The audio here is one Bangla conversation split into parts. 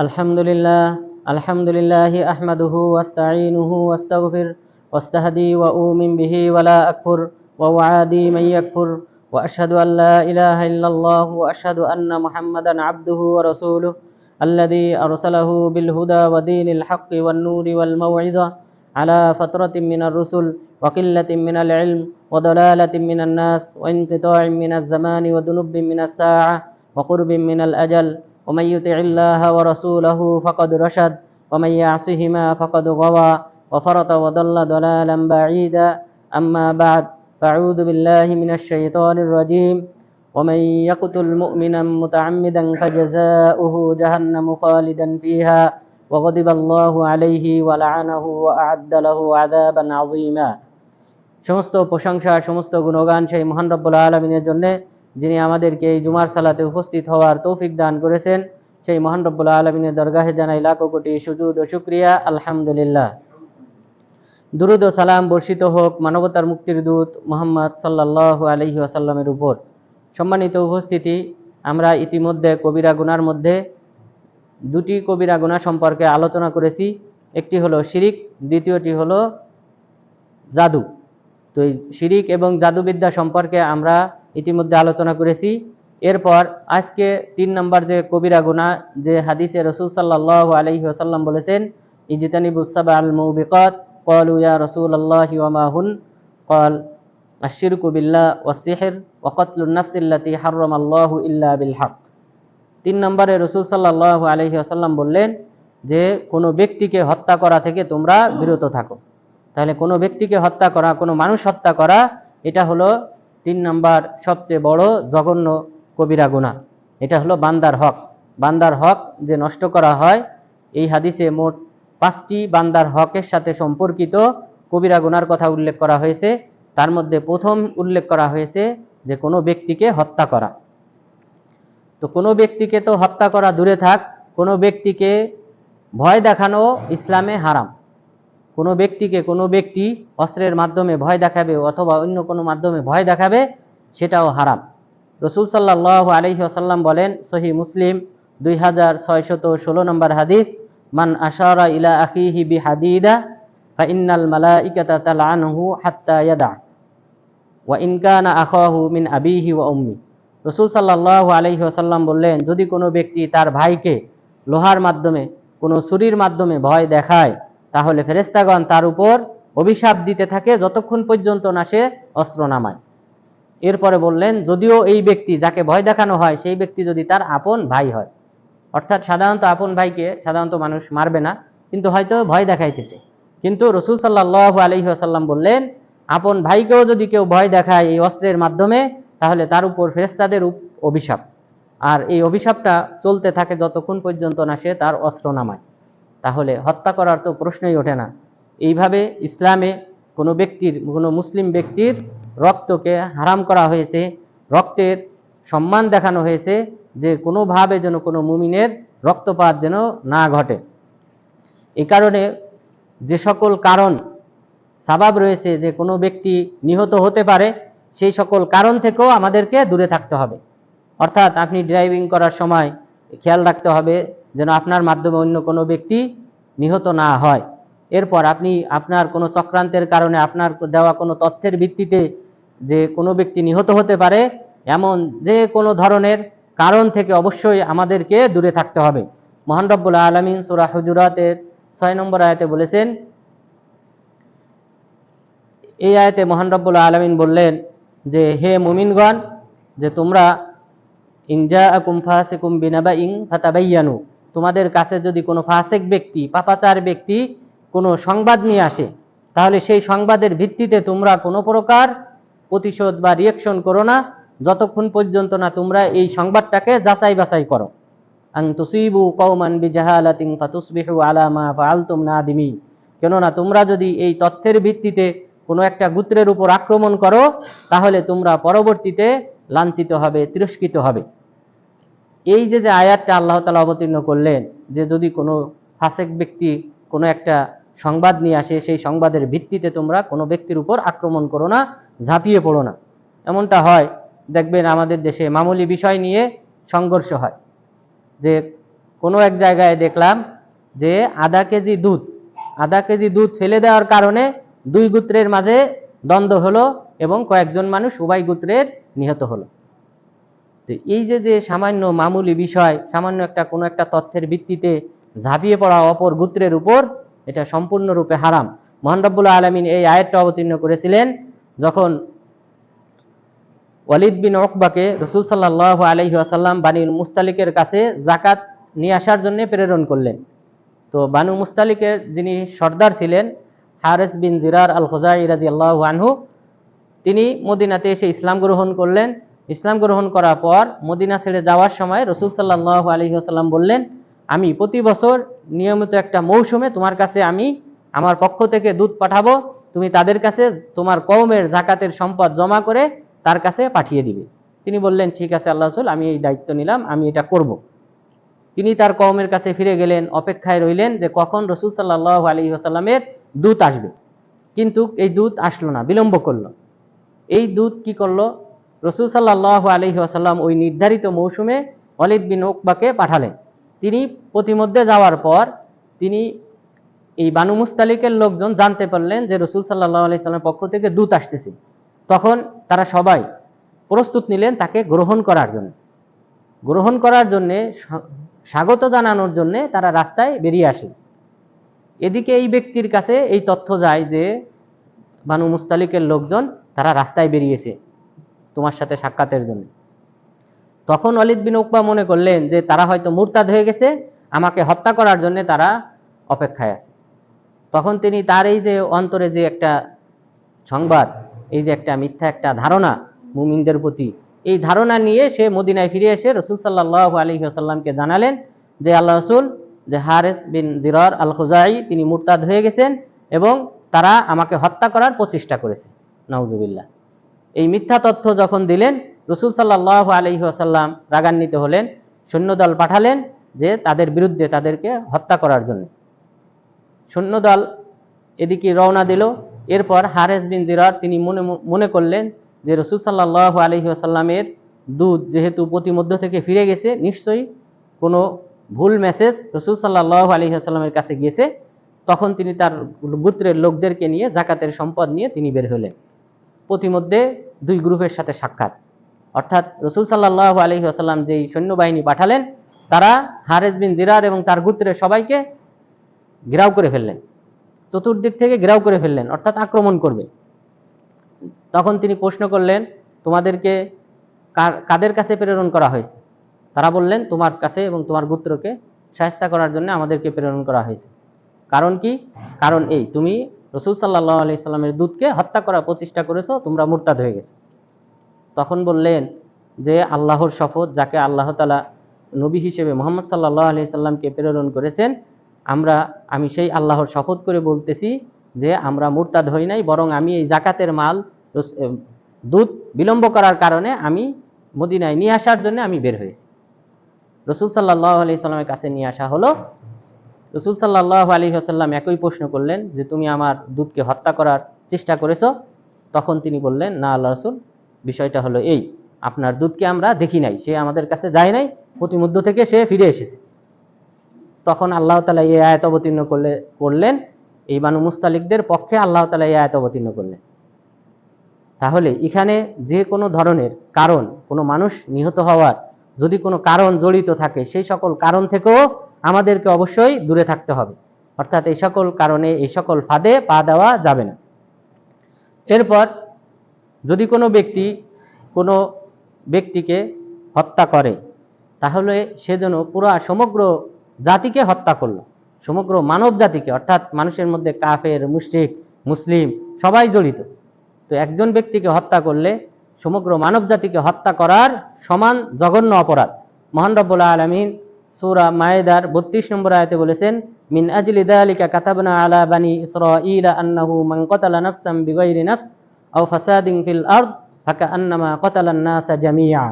الحمد لله الحمد لله أحمده واستعينه واستغفر واستهدي وأؤمن به ولا أكفر وأعادي من يكفر وأشهد أن لا إله إلا الله وأشهد أن محمدا عبده ورسوله الذي أرسله بالهدى ودين الحق والنور والموعظة على فترة من الرسل وقلة من العلم وضلالة من الناس وانقطاع من الزمان وذنوب من الساعة وقرب من الأجل ومن يطع الله ورسوله فقد رشد ومن يعصهما فقد غوى وفرط وضل ضلالا بعيدا أما بعد فأعوذ بالله من الشيطان الرجيم ومن يقتل مؤمنا متعمدا فجزاؤه جهنم خالدا فيها وغضب الله عليه ولعنه وأعد له عذابا عظيما সমস্ত প্রশংসা সমস্ত গুণগান সেই মহান রব্বুল আলমিনের জন্য যিনি আমাদেরকে এই জুমার সালাতে উপস্থিত হওয়ার তৌফিক দান করেছেন, সেই মহান রব্বুল আলমিনের দরগাহে জানাই লাখো কোটি সুজুদ ও শুক্রিয়া, আলহামদুলিল্লাহ। দুরুদ ও সালাম বর্ষিত হোক মানবতার মুক্তির দূত মোহাম্মদ সাল্লাহ আলহি আসাল্লামের উপর। সম্মানিত উপস্থিতি, আমরা ইতিমধ্যে কবিরা গুনার মধ্যে দুটি কবিরা গুণা সম্পর্কে আলোচনা করেছি। একটি হলো শিরিক, দ্বিতীয়টি হলো জাদু। তো এই শিরিক এবং জাদুবিদ্যা সম্পর্কে আমরা ইতিমধ্যে আলোচনা করেছি। এরপর আজকে তিন নম্বর যে কবিরা গুণা যে হাদিসে রসুল সাল্লাহ আলহি আসাল্লাম বলেছেন ইজিতানিবুসাবা আল মৌবিকত কলু ইয়া রসুল আল্লাহ ওয়ামাহুন কল আশিরকু বিল্লাহ ওয়াসিহির ওয়াকতলুন নাফসিল্লাতি হাররাম আল্লাহু ইল্লা বিল হক তিন নম্বরে রসুল সাল্লাহ আলহি আসাল্লাম বললেন যে, কোনো ব্যক্তিকে হত্যা করা থেকে তোমরা বিরত থাকো। তাহলে কোনো ব্যক্তিকে হত্যা করা, কোনো মানুষ হত্যা করা, এটা হলো তিন নম্বর সবচেয়ে বড় জঘন্য কবিরা গুণা এটা হলো বান্দার হক। বান্দার হক যে নষ্ট করা হয়, এই হাদিসে মোট পাঁচটি বান্দার হকের সাথে সম্পর্কিত কবিরা গুনার কথা উল্লেখ করা হয়েছে। তার মধ্যে প্রথম উল্লেখ করা হয়েছে যে কোনো ব্যক্তিকে হত্যা করা। তো কোনো ব্যক্তিকে তো হত্যা করা দূরে থাক, কোনো ব্যক্তিকে ভয় দেখানো ইসলামে হারাম। কোনো ব্যক্তিকে কোনো ব্যক্তি অস্ত্রের মাধ্যমে ভয় দেখাবে অথবা অন্য কোনো মাধ্যমে ভয় দেখাবে, সেটাও হারাম। রসুল সাল্লাহ আলহি আসাল্লাম বলেন, সহি মুসলিম দুই হাজার ছয়শত ষোলো নম্বর হাদিস, মান আশারা ইলা আখিহি বি হাদিদা ফা ইন্নাল মালাইকাতা তালআনহু হাত্তা ইয়াদা, ওয়া ইন কানা আখাহু মিন আবিহি ওয়া উম্মি। রসুল সাল্লাহ আলহি আসাল্লাম বললেন, যদি কোনো ব্যক্তি তার ভাইকে লোহার মাধ্যমে, কোনো ছুরির মাধ্যমে ভয় দেখায় তাহলে ফেরেস্তাগণ তার উপর অভিশাপ দিতে থাকে যতক্ষণ পর্যন্ত না সে অস্ত্র নামায়। এরপরে বললেন, যদিও এই ব্যক্তি যাকে ভয় দেখানো হয়, সেই ব্যক্তি যদি তার আপন ভাই হয়। অর্থাৎ সাধারণত আপন ভাইকে সাধারণত মানুষ মারবে না, কিন্তু হয়তো ভয় দেখাইতেছে। কিন্তু রসুল সাল্লাহ আলহি আসাল্লাম বললেন, আপন ভাইকেও যদি কেউ ভয় দেখায় এই অস্ত্রের মাধ্যমে, তাহলে তার উপর ফেরেস্তাদের অভিশাপ আর এই অভিশাপটা চলতে থাকে যতক্ষণ পর্যন্ত না সে তার অস্ত্র নামায়। তাহলে হত্যা করার তো প্রশ্নই ওঠে না। এইভাবে ইসলামে কোনো ব্যক্তির, কোনো মুসলিম ব্যক্তির রক্তকে হারাম করা হয়েছে, রক্তের সম্মান দেখানো হয়েছে যে কোনোভাবে যেন কোনো মুমিনের রক্তপাত যেন না ঘটে। এই কারণে যে সকল কারণ, সাবাব রয়েছে যে কোনো ব্যক্তি নিহত হতে পারে, সেই সকল কারণ থেকেও আমাদেরকে দূরে থাকতে হবে। অর্থাৎ আপনি ড্রাইভিং করার সময় খেয়াল রাখতে হবে যেন আপনার মাধ্যমে অন্য কোনো ব্যক্তি নিহত না হয়। এরপর আপনি আপনার কোনো চক্রান্তের কারণে আপনার দেওয়া কোনো তথ্যের ভিত্তিতে যে কোনো ব্যক্তি নিহত হতে পারে, এমন যে কোনো ধরনের কারণ থেকে অবশ্যই আমাদেরকে দূরে থাকতে হবে। মহান রব্বুল আলমিন সুরা হুজুরাতের ছয় নম্বর আয়াতে বলেছেন, এই আয়াতে মহান রব্বুল আলমিন বললেন যে, হে মুমিনগণ, যে তোমরা ইনজা আকুম ফাসেকুম বিনাবা ইং ফাতাবাইয়ানু। তোমাদের কাছে যদি কোনো ফাসেক ব্যক্তি, পাপাচার ব্যক্তি কোনো সংবাদ নিয়ে আসে, তাহলে সেই সংবাদের ভিত্তিতে তোমরা কোনো প্রকার প্রতিশোধ বা রিয়েকশন করো না। যতক্ষণ পর্যন্ত না তোমরা এই সংবাদটাকে যাচাই বাছাই করো। আং তুসিবু কৌমান বিজাহালাতিং ফাতুসবিহু আলা মা ফাআলতুম নাদিমি। কেননা তোমরা যদি এই তথ্যের ভিত্তিতে কোনো একটা গোত্রের উপর আক্রমণ করো, তাহলে তোমরা পরবর্তীতে লাঞ্ছিত হবে, তিরস্কৃত হবে। এই যে যে আয়াতটা আল্লাহ তালা অবতীর্ণ করলেন, যে যদি কোনো ফাসেক ব্যক্তি কোনো একটা সংবাদ নিয়ে আসে, সেই সংবাদের ভিত্তিতে তোমরা কোনো ব্যক্তির উপর আক্রমণ করো না, ঝাঁপিয়ে পড়ো না। এমনটা হয়, দেখবেন আমাদের দেশে মামুলি বিষয় নিয়ে সংঘর্ষ হয়। যে কোনো এক জায়গায় দেখলাম যে আধা কেজি দুধ, আধা কেজি দুধ ফেলে দেওয়ার কারণে দুই গোত্রের মাঝে দ্বন্দ্ব হলো এবং কয়েকজন মানুষ উভয় গোত্রের নিহত হলো। তো এই যে যে সামান্য মামুলি বিষয়, সামান্য একটা কোনো একটা তথ্যের ভিত্তিতে ঝাঁপিয়ে পড়া অপর গোত্রের উপর, এটা সম্পূর্ণরূপে হারাম। মোহান আলমিন এই আয়াতটা অবতীর্ণ করেছিলেন যখন ওয়ালিদ বিন ওকবাকে রসুল সাল্লাহ আলহি আসাল্লাম বানির মুস্তালিকের কাছে জাকাত নিয়ে আসার জন্য প্রেরণ করলেন। তো বানু মুস্তালিকের যিনি সর্দার ছিলেন, হারেস বিন জিরার আল খোজাই রাজি আল্লাহ আনহু, তিনি মদিনাতে এসে ইসলাম গ্রহণ করলেন। ইসলাম গ্রহণ করার পর মদিনা ছেড়ে যাওয়ার সময় রসুল সাল্লাহ আলহি আসাল্লাম বললেন, আমি প্রতি বছর নিয়মিত একটা মৌসুমে তোমার কাছে আমি আমার পক্ষ থেকে দুধ পাঠাবো। তুমি তাদের কাছে তোমার কওমের জাকাতের সম্পদ জমা করে তার কাছে পাঠিয়ে দিবে। তিনি বললেন, ঠিক আছে আল্লাহ রসুল, আমি এই দায়িত্ব নিলাম, আমি এটা করব। তিনি তার কওমের কাছে ফিরে গেলেন, অপেক্ষায় রইলেন যে কখন রসুল সাল্লাহ আলী আসাল্লামের দূত আসবে। কিন্তু এই দূত আসলো না, বিলম্ব করল। এই দূত কি করল? রসুল সাল্লাহ আলহি আসাল্লাম ওই নির্ধারিত মৌসুমে অলিদ বিন ওকবাকে পাঠালেন। তিনি প্রতিমধ্যে যাওয়ার পর তিনি এই বানু মুস্তালিকের লোকজন জানতে পারলেন যে রসুল সাল্লাহ আলি সাল্লামের পক্ষ থেকে দূত আসতেছে। তখন তারা সবাই প্রস্তুত নিলেন তাকে গ্রহণ করার জন্য। গ্রহণ করার জন্যে স্বাগত জানানোর জন্য তারা রাস্তায় বেরিয়ে আসে। এদিকে এই ব্যক্তির কাছে এই তথ্য যায় যে বানু মুস্তালিকের লোকজন তারা রাস্তায় বেরিয়েছে। তোমার সাথে সাক্ষাতের জন্য। তখন অলিদ বিন উকবা মনে করলেন যে তারা হয়তো মুরতাদ হয়ে গেছে, আমাকে হত্যা করার জন্য তারা অপেক্ষায় আছে। তখন তিনি তার এই যে অন্তরে যে একটা সংবাদ, এই যে একটা মিথ্যা একটা ধারণা মুমিনদের প্রতি, এই ধারণা নিয়ে সে মদিনায় ফিরে এসে রসুল সাল্লাহ আলী আসাল্লামকে জানালেন যে, আল্লাহ রসুল, যে হারেস বিন জিরর আল খুজাই তিনি মুরতাদ হয়ে গেছেন এবং তারা আমাকে হত্যা করার প্রচেষ্টা করেছে। নওজুবিল্লাহ এই মিথ্যা তথ্য যখন দিলেন, রসুল সাল্লাহ আলহি আসাল্লাম রাগান্বিত হলেন, সৈন্যদল পাঠালেন যে তাদের বিরুদ্ধে তাদেরকে হত্যা করার জন্য। সৈন্যদল এদিকে রওনা দিল, এরপর হারেস বিন জিরার তিনি মনে মনে করলেন যে রসুল সাল্লাহ আলহি আসাল্লামের দুধ যেহেতু প্রতিমধ্য থেকে ফিরে গেছে, নিশ্চয়ই কোনো ভুল মেসেজ রসুল সাল্লাহ আলহি আসাল্লামের কাছে গিয়েছে, তখন তিনি তার গোত্রের লোকদেরকে নিয়ে জাকাতের সম্পদ নিয়ে তিনি বের হলেন। প্রতিমধ্যে দুই গ্রুপের সাথে সাক্ষাৎ। অর্থাৎ রসুল সাল্লাহ আলহি আসাল্লাম যেই সৈন্যবাহিনী পাঠালেন, তারা হারেজ বিন জিরার এবং তার গোত্রের সবাইকে ঘেরাও করে ফেললেন। চতুর্দিক থেকে ঘেরাও করে ফেললেন, অর্থাৎ আক্রমণ করবে। তখন তিনি প্রশ্ন করলেন, তোমাদেরকে কাদের কাছে প্রেরণ করা হয়েছে? তারা বললেন, তোমার কাছে এবং তোমার গোত্রকে সাহায্য করার জন্য আমাদেরকে প্রেরণ করা হয়েছে। কারণ কি? কারণ এই, তুমি রসুল সাল্লাহ আলি সাল্লামের দুধকে হত্যা করার প্রচেষ্টা করেছ, তোমরা মুরতাদ হয়ে গেছো। তখন বললেন যে, আল্লাহর শপথ যাকে আল্লাহ তালা নবী হিসেবে মোহাম্মদ সাল্লাহ আলি সাল্লামকে প্রেরণ করেছেন, আমরা, আমি সেই আল্লাহর শপথ করে বলতেছি যে, আমরা মুরতাদ হই নাই, বরং আমি এই জাকাতের মাল দুধ বিলম্ব করার কারণে আমি মদিনায় নিয়ে আসার জন্য আমি বের হয়েছি। রসুল সাল্লাহ আলি সাল্লামের কাছে নিয়ে আসা হলো রসুল সাল্লাহ আলী আসাল্লাম একই প্রশ্ন করলেন যে, তুমি আমার দুধকে হত্যা করার চেষ্টা করেছ? তখন তিনি বললেন, না আল্লাহ রসুল, বিষয়টা হলো এই, আপনার দুধকে আমরা দেখি নাই, সে আমাদের কাছে যায় নাই, প্রতিমধ্য থেকে সে ফিরে এসেছে। তখন আল্লাহ তালা এই আয়াত অবতীর্ণ করলে, করলেন, এই বানু মুস্তালিকদের পক্ষে আল্লাহ তালা এই আয়াত অবতীর্ণ করলেন। তাহলে এখানে যে কোনো ধরনের কারণ, কোনো মানুষ নিহত হওয়ার যদি কোনো কারণ জড়িত থাকে, সেই সকল কারণ থেকেও আমাদেরকে অবশ্যই দূরে থাকতে হবে। অর্থাৎ এই সকল কারণে এই সকল ফাঁদে পা দেওয়া যাবে না। এরপর যদি কোনো ব্যক্তি কোনো ব্যক্তিকে হত্যা করে, তাহলে সে যেন পুরা সমগ্র জাতিকে হত্যা করল। সমগ্র মানব জাতিকে, অর্থাৎ মানুষের মধ্যে কাফের, মুশরিক, মুসলিম সবাই জড়িত। তো একজন ব্যক্তিকে হত্যা করলে সমগ্র মানব জাতিকে হত্যা করার সমান জঘন্য অপরাধ। মহান রব্বুল আলমিন সূরা মায়েদার বত্রিশ নম্বর আয়াতে বলেছেন, মিন আজলি দালিকা কাতাবনা আলা বানি ইসরাঈলা আন্নাহু মান কতালা নাফসাম বিগাইরি নাফস আও ফাসাদিন ফিল আরদ ফাকাআন্নামা কতালা নাসা জামিয়া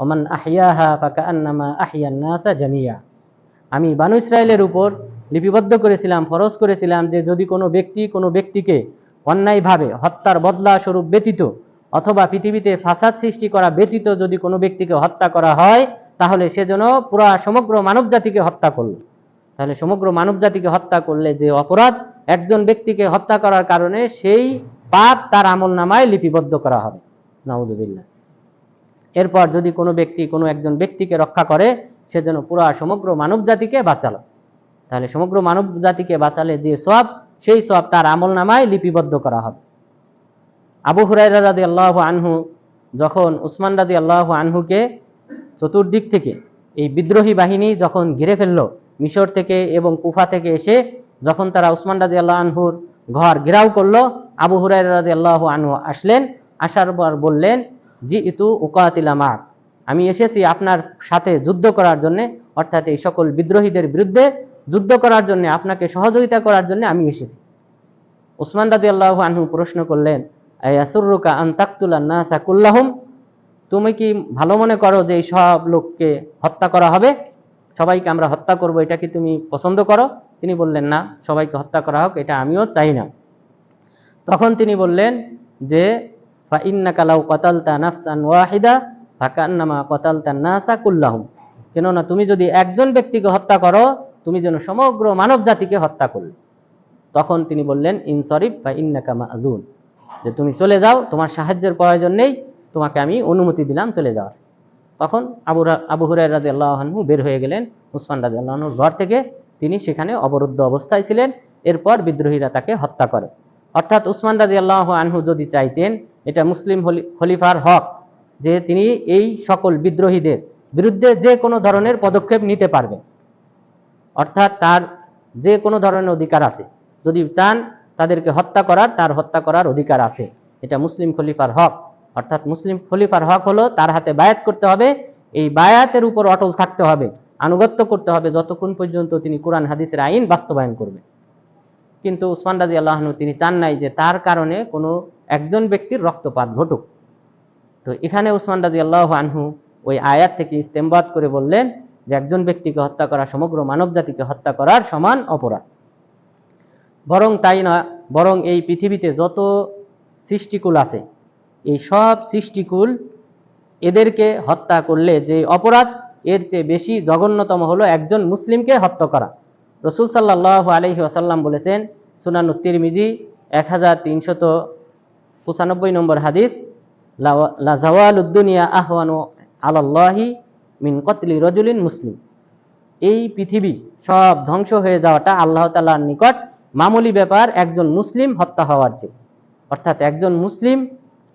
ওমান আহইয়াহা ফাকাআন্নামা আহইয়ান নাসা জামিয়া আমি বানু ইসরায়েলের উপর লিপিবদ্ধ করেছিলাম, ফরজ করেছিলাম যে যদি কোনো ব্যক্তি কোনো ব্যক্তিকে অন্যায়ভাবে হত্যার বদলা স্বরূপ ব্যতীত অথবা পৃথিবীতে ফাসাদ সৃষ্টি করা ব্যতীত যদি কোনো ব্যক্তিকে হত্যা করা হয় তাহলে সে যেন পুরা সমগ্র মানব জাতিকে হত্যা করল। তাহলে সমগ্র মানব জাতিকে হত্যা করলে যে অপরাধ একজন ব্যক্তিকে হত্যা করার কারণে সেই পাপ তার আমল নামায় লিপিবদ্ধ করা হবে। নাউদুবিল্লাহ এরপর যদি কোনো ব্যক্তি কোনো একজন ব্যক্তিকে রক্ষা করে, সে যেন পুরা সমগ্র মানব জাতিকে বাঁচালো। তাহলে সমগ্র মানব জাতিকে বাঁচালে যে সব সেই সব তার আমল নামায় লিপিবদ্ধ করা হবে। আবু হুরাইরা রাদি আল্লাহ আনহু যখন উসমান রাদি আল্লাহ আনহুকে চতুর্দিক থেকে এই বিদ্রোহী বাহিনী যখন ঘিরে ফেলল মিশর থেকে এবং কুফা থেকে এসে, যখন তারা উসমান রাজি আল্লাহ আনহুর ঘর ঘেরাও করল, আবু হুরাই রাজি আল্লাহ আনহু আসলেন, আসার পর বললেন জি ইতু উকাতিলা মাক আমি এসেছি আপনার সাথে যুদ্ধ করার জন্য, অর্থাৎ এই সকল বিদ্রোহীদের বিরুদ্ধে যুদ্ধ করার জন্য, আপনাকে সহযোগিতা করার জন্য আমি এসেছি। উসমান রাজি আল্লাহ আনহু প্রশ্ন করলেন আয়াসুরুকা আন তাকতুলা নাসা কুল্লাহুম? তুমি কি ভালো মনে করো যে এই সব লোককে হত্যা করা হবে? সবাইকে আমরা হত্যা করব, এটা কি তুমি পছন্দ করো? তিনি বললেন, না, সবাইকে হত্যা করা হোক, এটা আমিও চাই না। তখন তিনি বললেন যে, ফা ইন্নাকা লাউ কতালতা নাফসান ওয়াহিদা কতালতা কেননা তুমি যদি একজন ব্যক্তিকে হত্যা করো, তুমি যেন সমগ্র মানব জাতিকে হত্যা করলে। তখন তিনি বললেন ইনসরিফ বা ইন্নাকা মাযুন যে তুমি চলে যাও, তোমার সাহায্যের প্রয়োজন নেই। তোমাকে আমি অনুমতি দিলাম চলে যাওয়ার। তখন আবু আবু হুরাই রাজি আল্লাহনহু বের হয়ে গেলেন, উসমান রাজি আল্লাহনুর ঘর থেকে। তিনি সেখানে অবরুদ্ধ অবস্থায় ছিলেন, এরপর বিদ্রোহীরা তাকে হত্যা করে। অর্থাৎ উসমান রাজি আল্লাহ আনহু যদি চাইতেন, এটা মুসলিম খলিফার হক, যে তিনি এই সকল বিদ্রোহীদের বিরুদ্ধে যে কোনো ধরনের পদক্ষেপ নিতে পারবেন। অর্থাৎ তার যে কোনো ধরনের অধিকার আছে। যদি চান তাদেরকে হত্যা করার, তার হত্যা করার অধিকার আছে। এটা মুসলিম খলিফার হক। অর্থাৎ মুসলিম খলিফার হক হলো তার হাতে বায়াত করতে হবে, এই বায়াতের উপর অটল থাকতে হবে, আনুগত্য করতে হবে যতক্ষণ পর্যন্ত তিনি কোরআন, হাদিসের আইন বাস্তবায়ন করবে। কিন্তু উসমান রাজি আল্লাহনু তিনি চান নাই যে তার কারণে কোনো একজন ব্যক্তির রক্তপাত ঘটুক। তো এখানে উসমান রাজি আল্লাহ আনহু ওই আয়াত থেকে ইস্তেমবাদ করে বললেন যে একজন ব্যক্তিকে হত্যা করা সমগ্র মানব জাতিকে হত্যা করার সমান অপরাধ। বরং তাই না বরং এই পৃথিবীতে যত সৃষ্টিকুল আছে এই সব সৃষ্টিকুল এদেরকে হত্যা করলে যে অপরাধ, এর চেয়ে বেশি জঘন্যতম হলো একজন মুসলিমকে হত্যা করা। রসুল সাল্লাহ আলহি আসাল্লাম বলেছেন, সুনানু তিরমিজি এক হাজার তিনশত পঁচানব্বই নম্বর হাদিস লাজাওয়াল উদ্দুনিয়া আহওয়ানু আলাল্লাহি মিন কতলি রজুলিন মুসলিম। এই পৃথিবী সব ধ্বংস হয়ে যাওয়াটা আল্লাহ তালার নিকট মামুলি ব্যাপার, একজন মুসলিম হত্যা হওয়ার চেয়ে। অর্থাৎ একজন মুসলিম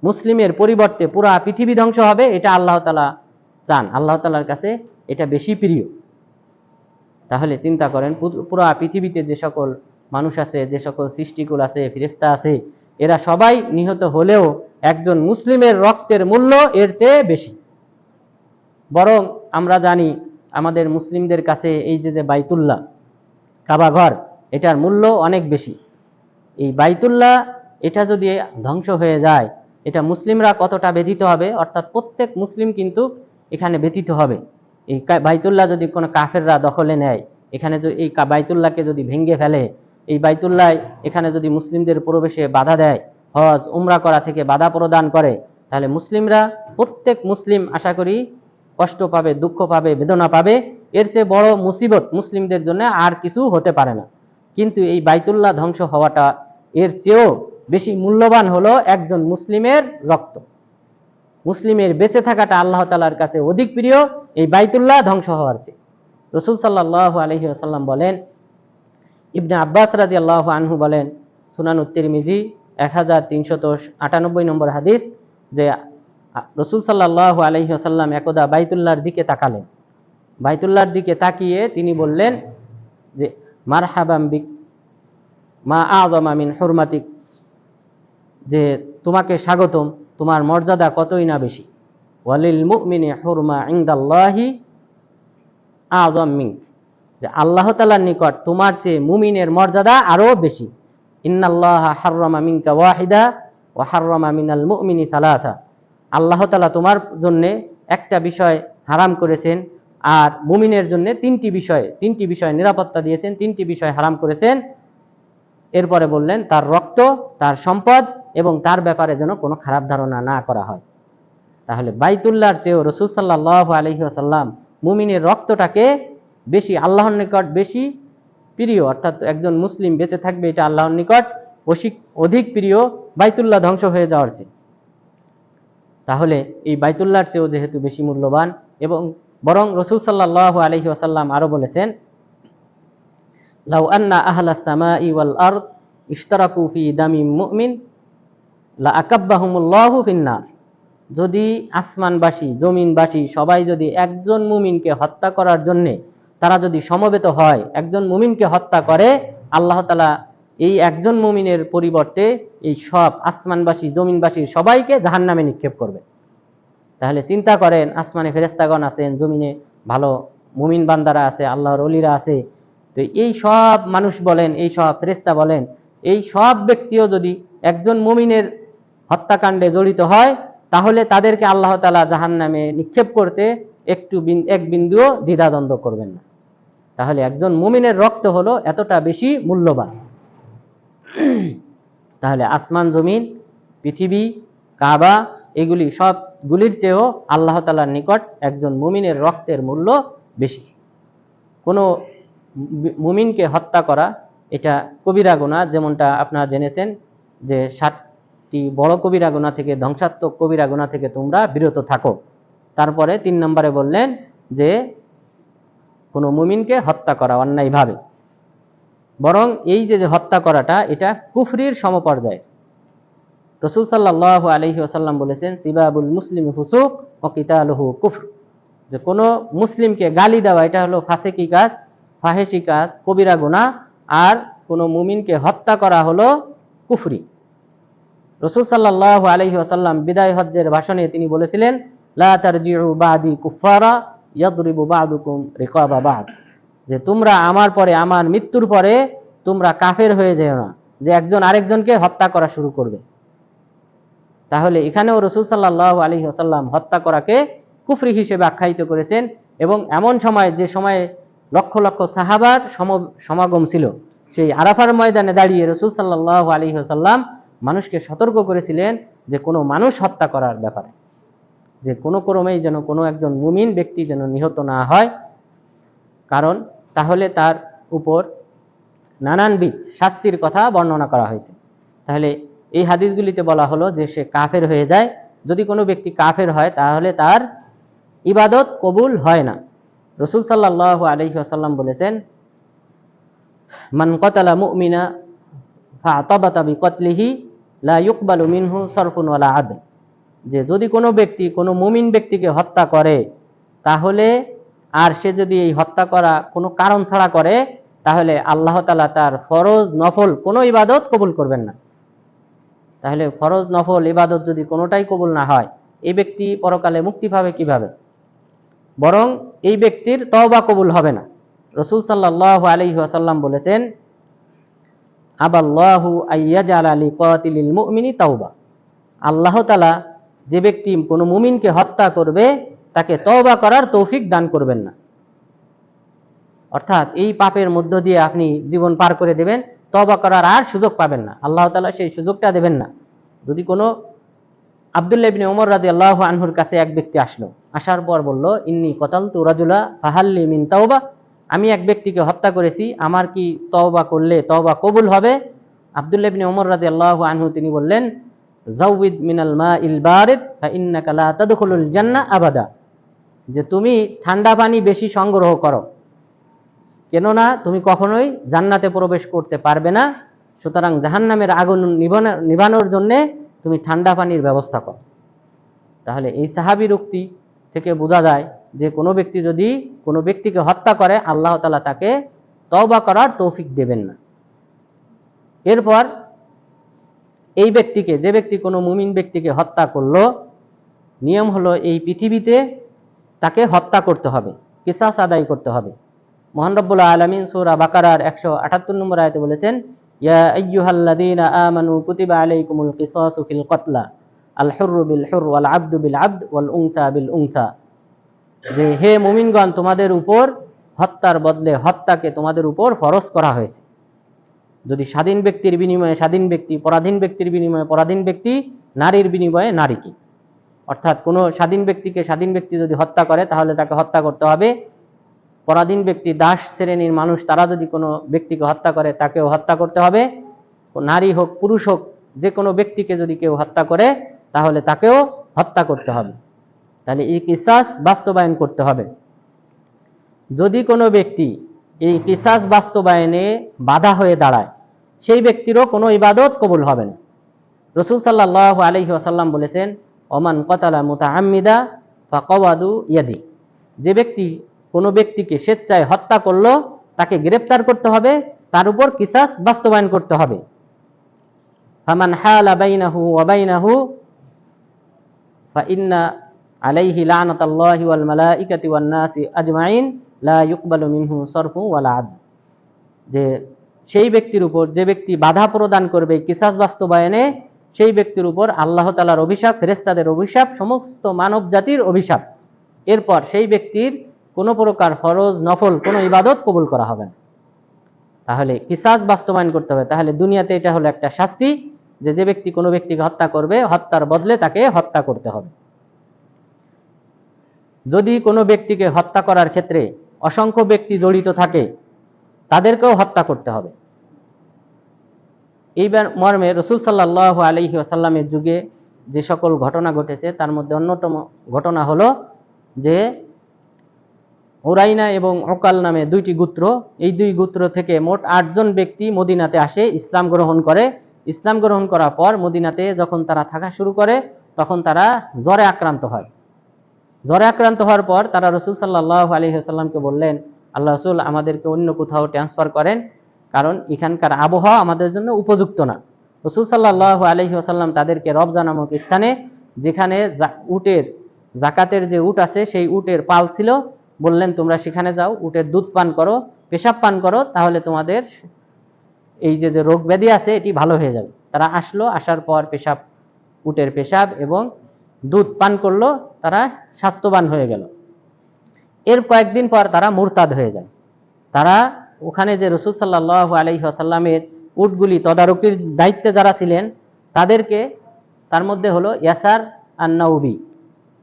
মুসলিমের পরিবর্তে পুরা পৃথিবী ধ্বংস হবে, এটা আল্লাহ তালা চান। আল্লাহ তালার কাছে এটা বেশি প্রিয়। তাহলে চিন্তা করেন পুরা পৃথিবীতে যে সকল মানুষ আছে, যে সকল সৃষ্টিকুল আছে ফিরেস্তা আছে, এরা সবাই নিহত হলেও একজন মুসলিমের রক্তের মূল্য এর চেয়ে বেশি। বরং আমরা জানি, আমাদের মুসলিমদের কাছে এই যে যে বাইতুল্লাহ কাবাঘর এটার মূল্য অনেক বেশি। এই বাইতুল্লাহ, এটা যদি ধ্বংস হয়ে যায় এটা মুসলিমরা কতটা ব্যথিত হবে? অর্থাৎ প্রত্যেক মুসলিম কিন্তু এখানে ব্যথিত হবে। এই বাইতুল্লাহ যদি কোনো কাফেররা দখলে নেয়, এখানে যদি এই বাইতুল্লাহকে যদি ভেঙে ফেলে, এই বাইতুল্লাহ এখানে যদি মুসলিমদের প্রবেশে বাধা দেয়, হজ, উমরা করা থেকে বাধা প্রদান করে, তাহলে মুসলিমরা, প্রত্যেক মুসলিম আশা করি কষ্ট পাবে, দুঃখ পাবে, বেদনা পাবে। এর চেয়ে বড় মুসিবত মুসলিমদের জন্য আর কিছু হতে পারে না। কিন্তু এই বাইতুল্লাহ ধ্বংস হওয়াটা, এর চেয়েও বেশি মূল্যবান হলো একজন মুসলিমের রক্ত। মুসলিমের বেঁচে থাকাটা আল্লাহ তালার কাছে অধিক প্রিয়, এই বাইতুল্লাহ ধ্বংস হওয়ার চেয়ে। রসুল সাল্লাহ আলহি আসাল্লাম বলেন, ইবনে আব্বাস রাজি আল্লাহ আনহু বলেন, সুনান উত্তিরমিজি, এক হাজার তিনশত আটানব্বই নম্বর হাদিস, যে রসুল সাল্লাহ আলহি আসাল্লাম একদা বাইতুল্লাহর দিকে তাকালেন। বাইতুল্লাহর দিকে তাকিয়ে তিনি বললেন যে মার হাবাম বিক, মা আজমা মিন হুরমাতিক যে তোমাকে স্বাগতম, তোমার মর্যাদা কতই না বেশি? ওয়ালিল মুমিনি হুরমা ইনদাল্লাহি আজম মিন যে আল্লাহ তালার নিকট তোমার চেয়ে মুমিনের মর্যাদা আরও বেশি। ইন্নাল্লাহ হাররামা মিনকা ওয়াহিদা ও হাররামা মিনাল মুমিনি সালাসা। আল্লাহ তালা তোমার জন্য একটা বিষয় হারাম করেছেন আর মুমিনের জন্য তিনটি বিষয় তিনটি বিষয় নিরাপত্তা দিয়েছেন, তিনটি বিষয় হারাম করেছেন। এরপরে বললেন, তার রক্ত, তার সম্পদ এবং তার ব্যাপারে যেন কোনো খারাপ ধারণা না করা হয়। তাহলে বাইতুল্লাহর চেয়েও রসুল সাল্লাহ আলহি আসাল্লাম মুমিনের রক্তটাকে বেশি আল্লাহর নিকট বেশি প্রিয়, অর্থাৎ একজন মুসলিম বেঁচে থাকবে এটা আল্লাহর নিকট অধিক প্রিয় বাইতুল্লাহ ধ্বংস হয়ে যাওয়ার চেয়ে। তাহলে এই বাইতুল্লাহর চেয়েও যেহেতু বেশি মূল্যবান এবং বরং রসুল সাল্লাহ আলহি আসাল্লাম আরও বলেছেন, লাউ আন্না আহলা সামা ওয়াল আরদ ইশতারাকু ফি দামি মুমিন লা আকাব্বাহুমুল্লাহু ফিন্নার। যদি আসমানবাসী, জমিনবাসী সবাই যদি একজন মুমিনকে হত্যা করার জন্যে তারা যদি সমবেত হয়, একজন মুমিনকে হত্যা করে, আল্লাহ তালা এই একজন মুমিনের পরিবর্তে এই সব আসমানবাসী, জমিনবাসী সবাইকে জাহান নামে নিক্ষেপ করবে। তাহলে চিন্তা করেন, আসমানে ফেরেস্তাগণ আছেন, জমিনে ভালো মুমিন বান্দারা আছে, আল্লাহর অলিরা আছে, তো এই সব মানুষ বলেন, এই সব ফেরেস্তা বলেন, এই সব ব্যক্তিও যদি একজন মুমিনের হত্যাকাণ্ডে জড়িত হয়, তাহলে তাদেরকে আল্লাহ তালা জাহান নামে নিক্ষেপ করতে একটু এক বিন্দুও দ্বিধাদ্বন্দ্ব করবেন না। তাহলে একজন মুমিনের রক্ত হলো এতটা বেশি মূল্যবান। তাহলে আসমান, জমিন, পৃথিবী, কাবা, এগুলি সবগুলির চেয়েও আল্লাহ তালার নিকট একজন মুমিনের রক্তের মূল্য বেশি। কোনো মুমিনকে হত্যা করা, এটা কবিরা গুণা যেমনটা আপনারা জেনেছেন যে সাতটি বড় কবিরা গুণা থেকে, ধ্বংসাত্মক কবিরা গুণা থেকে তোমরা বিরত থাকো। তারপরে তিন নম্বরে বললেন যে, কোনো মুমিনকে হত্যা করা অন্যায়ভাবে। বরং এই যে যে হত্যা করাটা, এটা কুফরির সমপর্যায়ে রসুল সাল্লাহ আলহি আসাল্লাম বলেছেন, সিবাবুল মুসলিম হুসুক ও কিতালহু কুফর। যে কোনো মুসলিমকে গালি দেওয়া, এটা হলো ফাসেকি কাজ ফাহেসি কাজ, কবিরা গুনাহ আর কোনো মুমিনকে হত্যা করা হলো কুফরি। রসুল সাল্লাহ আলহি আসাল্লাম বিদায় হজ্জের ভাষণে তিনি বলেছিলেন বাদি কুফারা যে তোমরা আমার পরে, আমার মৃত্যুর পরে তোমরা কাফের হয়ে যেও না, যে একজন আরেকজনকে হত্যা করা শুরু করবে। তাহলে এখানেও রসুল সাল্লাহ আলী আসাল্লাম হত্যা করাকে কুফরি হিসেবে আখ্যায়িত করেছেন এবং এমন সময়, যে সময়ে লক্ষ লক্ষ সাহাবার সমাগম ছিল, সেই আরাফার ময়দানে দাঁড়িয়ে রসুল সাল্লাহ আলী আসাল্লাম মানুষকে সতর্ক করেছিলেন যে কোনো মানুষ হত্যা করার ব্যাপারে। যে কোনো ক্রমেই যেন কোনো একজন মুমিন ব্যক্তি যেন নিহত না হয়। কারণ তাহলে তার উপর নানানবিধ শাস্তির কথা বর্ণনা করা হয়েছে। তাহলে এই হাদিসগুলিতে বলা হলো যে সে কাফের হয়ে যায়। যদি কোনো ব্যক্তি কাফের হয় তাহলে তার ইবাদত কবুল হয় না। রসুল সাল্লাহ আলহি আসাল্লাম বলেছেন, মান কতালা মুমিনা ফাতাবাতা বিকতলিহি লা মিনহু সরফুন আদল। যে যদি কোনো ব্যক্তি, কোনো মুমিন ব্যক্তিকে হত্যা করে, তাহলে আর সে যদি এই হত্যা করা কোনো কারণ ছাড়া করে, তাহলে আল্লাহ তালা তার ফরজ নফল কোনো ইবাদত কবুল করবেন না। তাহলে ফরজ নফল, ইবাদত যদি কোনোটাই কবুল না হয়, এই ব্যক্তি পরকালে মুক্তি পাবে কীভাবে? বরং এই ব্যক্তির তওবা কবুল হবে না। রসুল সাল্লাহ আলী আসাল্লাম বলেছেন আবাল্লাহু আইয়াজাল আলী মুমিনি তাওবা। আল্লাহ তালা যে ব্যক্তি কোনো মুমিনকে হত্যা করবে, তাকে তওবা করার তৌফিক দান করবেন না। অর্থাৎ এই পাপের মধ্য দিয়ে আপনি জীবন পার করে দেবেন তবা করার আর সুযোগ পাবেন না। আল্লাহ তালা সেই সুযোগটা দেবেন না। যদি কোনো আবদুল্লাহ ইবনে ওমর রাজি আল্লাহ আনহুর কাছে এক ব্যক্তি আসলো, আসার পর বলল, ইন্নি কতাল তু রাজুলা ফাহাল্লি মিন তাওবা। আমি এক ব্যক্তিকে হত্যা করেছি, আমার কি তওবা করলে তওবা কবুল হবে? আবদুল্লাহ ইবনে ওমর রাজি আল্লাহ আনহু তিনি বললেন জাউইদ মিনাল মা ইল বারিদ ফা লা তাদখুলুল জান্নাহ আবাদা। যে তুমি ঠান্ডা পানি বেশি সংগ্রহ করো, কেননা তুমি কখনোই জান্নাতে প্রবেশ করতে পারবে না। সুতরাং জাহান্নামের আগুন নিবানোর জন্যে তুমি ঠান্ডা পানির ব্যবস্থা করো। তাহলে এই সাহাবির উক্তি থেকে বোঝা যায় যে কোনো ব্যক্তি যদি কোনো ব্যক্তিকে হত্যা করে, আল্লাহ তালা তাকে তওবা করার তৌফিক দেবেন না। এরপর এই ব্যক্তিকে, যে ব্যক্তি কোনো মুমিন ব্যক্তিকে হত্যা করল, নিয়ম হলো এই পৃথিবীতে তাকে হত্যা করতে হবে, কিসাস আদায় করতে হবে। মহান রব্বুল্লাহ আলমিন সূরা বাকারার একশো আটাত্তর নম্বর আয়তে বলেছেন, ইয়া আইয়ুহাল্লাযীনা ওয়াল আবদু বিল আবদ যে হে মুমিনগণ, তোমাদের উপর হত্যার বদলে হত্যাকে তোমাদের উপর ফরজ করা হয়েছে। যদি স্বাধীন ব্যক্তির বিনিময়ে স্বাধীন ব্যক্তি, পরাধীন ব্যক্তির বিনিময়ে পরাধীন ব্যক্তি, নারীর বিনিময়ে নারীকে অর্থাৎ কোনো স্বাধীন ব্যক্তিকে স্বাধীন ব্যক্তি যদি হত্যা করে, তাহলে তাকে হত্যা করতে হবে। পরাধীন ব্যক্তি, দাস শ্রেণির মানুষ, তারা যদি কোনো ব্যক্তিকে হত্যা করে, তাকেও হত্যা করতে হবে। নারী হোক, পুরুষ হোক, যে কোনো ব্যক্তিকে যদি কেউ হত্যা করে, তাহলে তাকেও হত্যা করতে হবে। তাহলে এই কিসাস বাস্তবায়ন করতে হবে। যদি কোনো ব্যক্তি এই কিসাস বাস্তবায়নে বাধা হয়ে দাঁড়ায়, সেই ব্যক্তিরও কোনো ইবাদত কবুল হবে না। রসুল সাল্লাহ আলহি আসাল্লাম বলেছেন, ওমান কতালা মুতাহাম্মিদা ফাকওয়াদু ইয়াদি। যে ব্যক্তি, কোনো ব্যক্তিকে স্বেচ্ছায় হত্যা করল, তাকে গ্রেপ্তার করতে হবে, তার উপর কিসাস বাস্তবায়ন করতে হবে। ফামান হালা বাইনাহু ওয়া বাইনাহু ফাইন্না আলাইহি লানাতাল্লাহি ওয়াল মালাইকাতি ওয়ান নাসি আজমাইন, লা ইউকবালু মিনহু সরফু ওয়ালা আদ যে সেই ব্যক্তির উপর, যে ব্যক্তি বাধা প্রদান করবে কিসাস বাস্তবায়নে, সেই ব্যক্তির উপর আল্লাহ তালার অভিশাপ ফেরেস্তাদের অভিশাপ, সমস্ত মানব জাতির অভিশাপ। এরপর সেই ব্যক্তির কোনো প্রকার ফরজ, নফল, কোনো ইবাদত কবুল করা হবে না। তাহলে কিসাস বাস্তবায়ন করতে হবে। তাহলে দুনিয়াতে এটা হলো একটা শাস্তি যে যে ব্যক্তি কোনো ব্যক্তিকে হত্যা করবে, হত্যার বদলে তাকে হত্যা করতে হবে। যদি কোনো ব্যক্তিকে হত্যা করার ক্ষেত্রে অসংখ্য ব্যক্তি জড়িত থাকে, তাদেরকেও হত্যা করতে হবে। এইবার মর্মে রসুল সাল্লাহ আলহি আসাল্লামের যুগে যে সকল ঘটনা ঘটেছে, তার মধ্যে অন্যতম ঘটনা হলো যে ওরাইনা এবং অকাল নামে দুইটি গোত্র, এই দুই গোত্র থেকে মোট আটজন ব্যক্তি মদিনাতে আসে, ইসলাম গ্রহণ করে। ইসলাম গ্রহণ করার পর মদিনাতে যখন তারা থাকা শুরু করে, তখন তারা জ্বরে আক্রান্ত হয়। জ্বরে আক্রান্ত হওয়ার পর তারা রসুল সাল্লাহ আলহিহাসাল্লামকে বললেন, আল্লাহ রসুল, আমাদেরকে অন্য কোথাও ট্রান্সফার করেন, কারণ এখানকার আবহাওয়া আমাদের জন্য উপযুক্ত না। রসুল সাল্লাহ আলহি আসাল্লাম তাদেরকে রবজা নামক স্থানে, যেখানে উটের, জাকাতের যে উট আছে, সেই উটের পাল ছিল, বললেন, তোমরা সেখানে যাও, উটের দুধ পান করো, পেশাব পান করো, তাহলে তোমাদের এই যে যে রোগ ব্যাধি আছে, এটি ভালো হয়ে যাবে। তারা আসলো, আসার পর পেশাব, উটের পেশাব এবং দুধ পান করল। তারা স্বাস্থ্যবান হয়ে গেল। এর কয়েকদিন পর তারা মুরতাদ হয়ে যায়। তারা ওখানে যে রসুল সাল্লাহ আলহি আসাল্লামের উটগুলি, তদারকির দায়িত্বে যারা ছিলেন, তাদেরকে তার মধ্যে হলো ইয়াসার আন্নাউবি।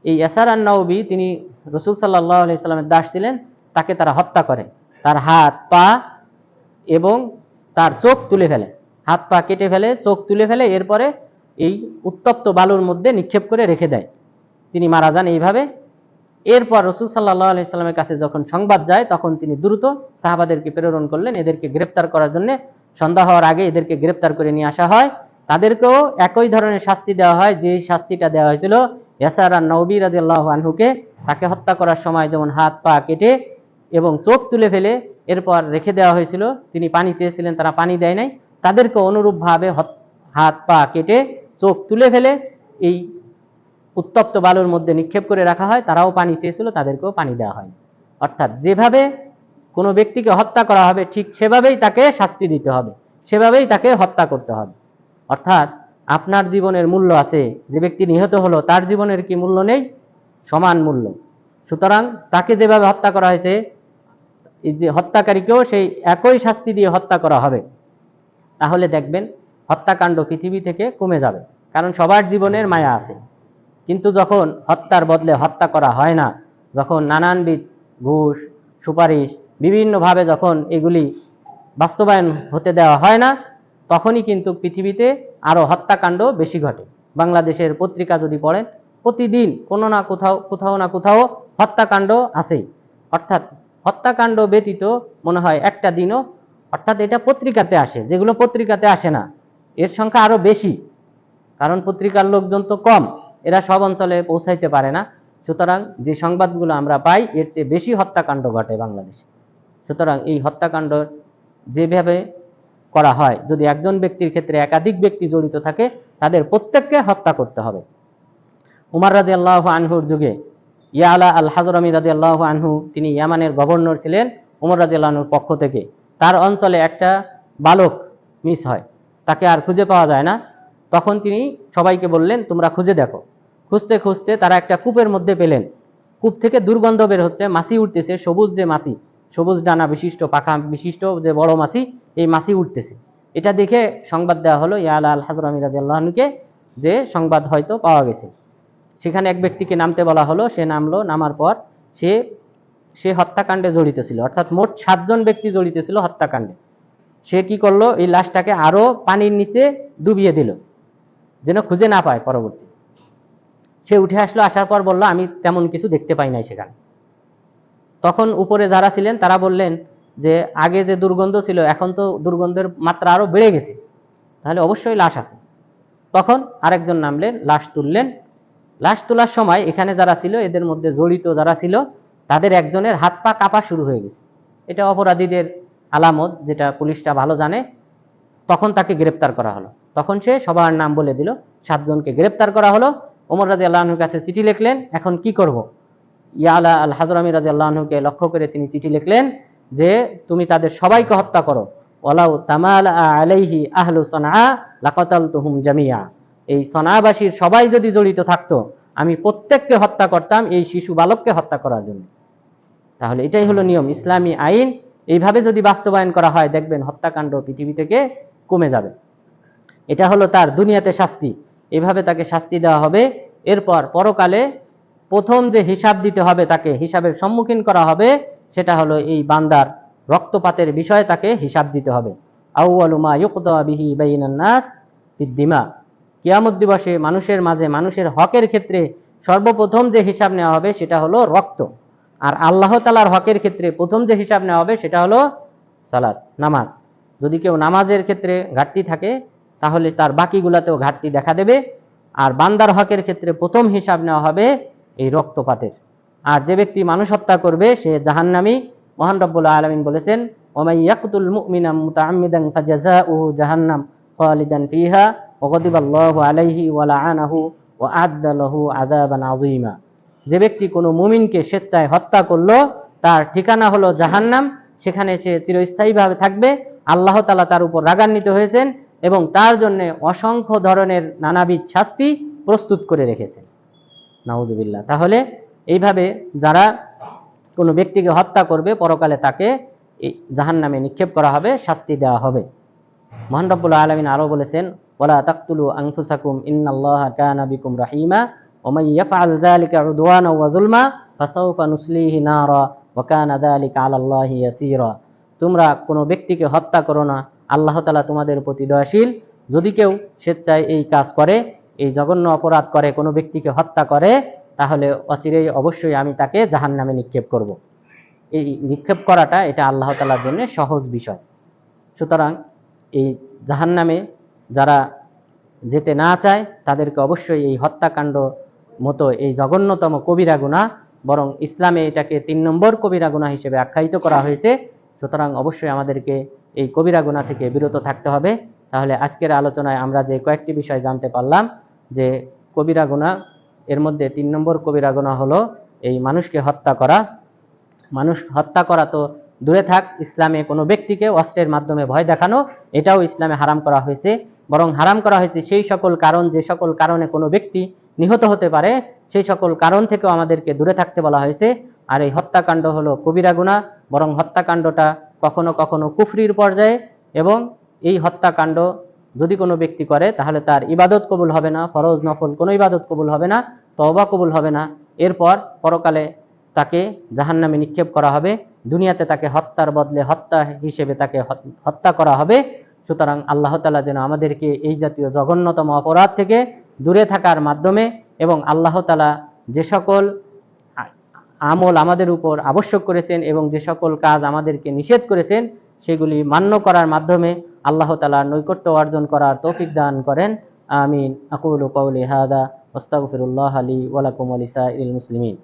এই ইয়াসার আন্নাউবি তিনি রসুল সাল্লাহ আলি সাল্লামের দাস ছিলেন, তাকে তারা হত্যা করে। তার হাত, পা এবং তার চোখ তুলে ফেলে। হাত, পা কেটে ফেলে, চোখ তুলে ফেলে, এরপরে এই উত্তপ্ত বালুর মধ্যে নিক্ষেপ করে রেখে দেয়। তিনি মারা যান এইভাবে। এরপর রসুল সাল্লাহ আলাইস্লামের কাছে যখন সংবাদ যায়, তখন তিনি দ্রুত সাহাবাদেরকে প্রেরণ করলেন। এদেরকে গ্রেপ্তার করার জন্য সন্ধ্যা হওয়ার আগে এদেরকে গ্রেপ্তার করে নিয়ে আসা হয়। তাদেরকেও একই ধরনের শাস্তি দেওয়া হয়, যে শাস্তিটা দেওয়া হয়েছিল ইয়াসার নবী রাজি আল্লাহ আনহুকে। তাকে হত্যা করার সময় যেমন হাত, পা কেটে এবং চোখ তুলে ফেলে এরপর রেখে দেওয়া হয়েছিল। তিনি পানি চেয়েছিলেন, তারা পানি দেয় নাই। তাদেরকে অনুরূপভাবে হাত, পা কেটে চোখ তুলে ফেলে। এই উত্তপ্ত বালুর মধ্যে নিক্ষেপ করে রাখা হয়, তারাও পানি চেয়েছিল, তাদেরকেও পানি দেওয়া হয় অর্থাৎ যেভাবে কোনো ব্যক্তিকে হত্যা করা হবে, ঠিক সেভাবেই তাকে শাস্তি দিতে হবে, সেভাবেই তাকে হত্যা করতে হবে। অর্থাৎ আপনার জীবনের মূল্য আছে, যে ব্যক্তি নিহত হলো, তার জীবনের কি মূল্য নেই? সমান মূল্য। সুতরাং তাকে যেভাবে হত্যা করা হয়েছে, এই যে হত্যাকারীকেও সেই একই শাস্তি দিয়ে হত্যা করা হবে। তাহলে দেখবেন, হত্যাকাণ্ড পৃথিবী থেকে কমে যাবে, কারণ সবার জীবনের মায়া আছে। কিন্তু যখন হত্যার বদলে হত্যা করা হয় না, যখন নানানবিধ ঘুষ, সুপারিশ, বিভিন্নভাবে যখন এগুলি বাস্তবায়ন হতে দেওয়া হয় না, তখনই কিন্তু পৃথিবীতে আরও হত্যাকাণ্ড বেশি ঘটে। বাংলাদেশের পত্রিকা যদি পড়েন, প্রতিদিন কোনো না কোথাও কোথাও না কোথাও হত্যাকাণ্ড আছেই। অর্থাৎ হত্যাকাণ্ড ব্যতীত মনে হয় একটা দিনও, অর্থাৎ এটা পত্রিকাতে আসে, যেগুলো পত্রিকাতে আসে না, এর সংখ্যা আরও বেশি। কারণ পত্রিকার লোকজন তো কম। এরা সব অঞ্চলে পৌঁছাইতে পারে না। সুতরাং যে সংবাদগুলো আমরা পাই, এর চেয়ে বেশি হত্যাকাণ্ড ঘটে বাংলাদেশে। সুতরাং এই হত্যাকাণ্ড যেভাবে করা হয়, যদি একজন ব্যক্তির ক্ষেত্রে একাধিক ব্যক্তি জড়িত থাকে, তাদের প্রত্যেককে হত্যা করতে হবে। উমার রাজি আল্লাহ আনহুর যুগে ইয়ালা আল হাজরামি রাজি আল্লাহ আনহু, তিনি ইয়ামানের গভর্নর ছিলেন, উমর রাজি আল্লাহনুর পক্ষ থেকে। তার অঞ্চলে একটা বালক মিস হয়, তাকে আর খুঁজে পাওয়া যায় না। তখন তিনি সবাইকে বললেন, তোমরা খুঁজে দেখো। খুঁজতে খুঁজতে তারা একটা কূপের মধ্যে পেলেন। কূপ থেকে দুর্গন্ধ বের হচ্ছে, মাছি উঠতেছে, সবুজ যে মাছি, সবুজ ডানা বিশিষ্ট, পাখা বিশিষ্ট, যে বড় মাছি, এই মাছি উঠতেছে। এটা দেখে সংবাদ দেওয়া হলো ইয়াল আল হাজর যে সংবাদ হয়তো পাওয়া গেছে। সেখানে এক ব্যক্তিকে নামতে বলা হলো, সে নামলো, নামার পর সে সে হত্যাকাণ্ডে জড়িত ছিল। অর্থাৎ মোট সাতজন ব্যক্তি জড়িত ছিল হত্যাকাণ্ডে। সে কি করল? এই লাশটাকে আরও পানির নিচে ডুবিয়ে দিল, যেন খুঁজে না পায় পরবর্তী। সে উঠে আসলো, আসার পর বলল, আমি তেমন কিছু দেখতে পাই নাই সেখানে। তখন উপরে যারা ছিলেন, তারা বললেন যে, আগে যে দুর্গন্ধ ছিল, এখন তো দুর্গন্ধের মাত্রা আরও বেড়ে গেছে। তাহলে অবশ্যই লাশ আছে। তখন আরেকজন নামলেন, লাশ তুললেন। লাশ তোলার সময় এখানে যারা ছিল, এদের মধ্যে জড়িত যারা ছিল, তাদের একজনের হাত পা কাঁপা শুরু হয়ে গেছে। এটা অপরাধীদের আলামত, যেটা পুলিশটা ভালো জানে। তখন তাকে গ্রেপ্তার করা হলো। তখন সে সবার নাম বলে দিল, সাতজনকে গ্রেপ্তার করা হলো। ওমর রাজি আল্লাহনুর কাছে চিঠি লিখলেন, এখন কি করব? ইয়ালা আল হাজরামি রাজি আল্লাহনুকে লক্ষ্য করে তিনি চিঠি লিখলেন যে, তুমি তাদের সবাইকে হত্যা করো। ওলাউ তামাল আলাইহি আহলু সনা লাকাতাল তুহুম জামিয়া। এই সনাবাসীর সবাই যদি জড়িত থাকতো, আমি প্রত্যেককে হত্যা করতাম এই শিশু বালককে হত্যা করার জন্য। তাহলে এটাই হলো নিয়ম, ইসলামী আইন। এইভাবে যদি বাস্তবায়ন করা হয়, দেখবেন হত্যাকাণ্ড পৃথিবী থেকে কমে যাবে। এটা হলো তার দুনিয়াতে শাস্তি। এভাবে তাকে শাস্তি দেওয়া হবে। এরপর পরকালে প্রথম যে হিসাব দিতে হবে তাকে হিসাবের সম্মুখীন করা হবে, সেটা হলো এই বান্দার রক্তপাতের বিষয়ে তাকে হিসাব দিতে হবে। আউআলুমা ইউকদা বিহি বাইনান নাস ফিদ্দিমা কিয়ামত দিবসে মানুষের মাঝে মানুষের হকের ক্ষেত্রে সর্বপ্রথম যে হিসাব নেওয়া হবে সেটা হলো রক্ত। আর আল্লাহ তালার হকের ক্ষেত্রে প্রথম যে হিসাব নেওয়া হবে সেটা হলো সালাদ নামাজ। যদি কেউ নামাজের ক্ষেত্রে ঘাটতি থাকে তাহলে তার বাকিগুলাতেও ঘাটতি দেখা দেবে। আর বান্দার হকের ক্ষেত্রে প্রথম হিসাব নেওয়া হবে এই রক্তপাতের। আর যে ব্যক্তি মানুষ হত্যা করবে, সে জাহান্নামী। মহান রব্বুল আলমিন বলেছেন, ওমাই ইয়াকুতুল জাহান্নাম আলাইহি যে ব্যক্তি কোনো মুমিনকে স্বেচ্ছায় হত্যা করল, তার ঠিকানা হলো জাহান্নাম। সেখানে সে চিরস্থায়ীভাবে থাকবে। আল্লাহ তালা তার উপর রাগান্বিত হয়েছেন। এবং তার জন্য অসংখ্য ধরনের নানাবিধ শাস্তি প্রস্তুত করে রেখেছেন নাউজুবিল্লাহ। তাহলে এইভাবে যারা কোনো ব্যক্তিকে হত্যা করবে, পরকালে তাকে জাহান নামে নিক্ষেপ করা হবে, শাস্তি দেওয়া হবে। মহান আলমিন আরও বলেছেন ওলা তাকতুলু আনফুসাকুম ইন্নাল্লাহ কানা রাহিমা ওমাই ইয়াফআল যালিকা উদওয়ানা ওয়া যুলমা, ফাসাউফা নুসলিহি নারা, ওয়া কানা যালিকা আলাল্লাহি ইয়াসীরা। তোমরা কোনো ব্যক্তিকে হত্যা করো না। আল্লাহ তাআলা তোমাদের প্রতি দয়াশীল। যদি কেউ স্বেচ্ছায় এই কাজ করে, এই জঘন্য অপরাধ করে, কোনো ব্যক্তিকে হত্যা করে, তাহলে অচিরেই অবশ্যই আমি তাকে জাহান নামে নিক্ষেপ করব। এই নিক্ষেপ করাটা, এটা আল্লাহ তালার জন্য সহজ বিষয়। সুতরাং এই জাহান নামে যারা যেতে না চায়, তাদেরকে অবশ্যই এই হত্যাকাণ্ড মতো এই জঘন্যতম কবিরা গুণা বরং ইসলামে এটাকে তিন নম্বর কবিরা গুণা হিসেবে আখ্যায়িত করা হয়েছে। সুতরাং অবশ্যই আমাদেরকে এই কবিরা গুণা থেকে বিরত থাকতে হবে। তাহলে আজকের আলোচনায় আমরা যে কয়েকটি বিষয় জানতে পারলাম, যে কবিরা গুণা, এর মধ্যে তিন নম্বর কবিরা গুণা হলো এই মানুষকে হত্যা করা। মানুষ হত্যা করা তো দূরে থাক, ইসলামে কোনো ব্যক্তিকে অস্ত্রের মাধ্যমে ভয় দেখানো, এটাও ইসলামে হারাম করা হয়েছে। বরং হারাম করা হয়েছে সেই সকল কারণ, যে সকল কারণে কোনো ব্যক্তি নিহত হতে পারে, সেই সকল কারণ থেকেও আমাদেরকে দূরে থাকতে বলা হয়েছে। আর এই হত্যাকাণ্ড হলো কবিরা গুণা, বরং হত্যাকাণ্ডটা কখনো কখনো কুফরির পর্যায়ে এবং এই হত্যাকাণ্ড যদি কোনো ব্যক্তি করে, তাহলে তার ইবাদত কবুল হবে না, ফরজ নফল কোনো ইবাদত কবুল হবে না, তওবা কবুল হবে না। এরপর পরকালে তাকে জাহান্নামে নিক্ষেপ করা হবে, দুনিয়াতে তাকে হত্যার বদলে হত্যা হিসেবে তাকে হত- হত্যা করা হবে। সুতরাং আল্লাহ তালা যেন আমাদেরকে এই জাতীয় জঘন্যতম অপরাধ থেকে দূরে থাকার মাধ্যমে এবং আল্লাহ তালা যে সকল আমল আমাদের উপর আবশ্যক করেছেন এবং যে সকল কাজ আমাদেরকে নিষেধ করেছেন, সেগুলি মান্য করার মাধ্যমে আল্লাহ তালার নৈকট্য অর্জন করার তৌফিক দান করেন। আমিন। আকুল কৌলি হাদা ওস্তাগফিরুল্লাহ আলী ওয়ালাকুম আলিসা ইল মুসলিমিন।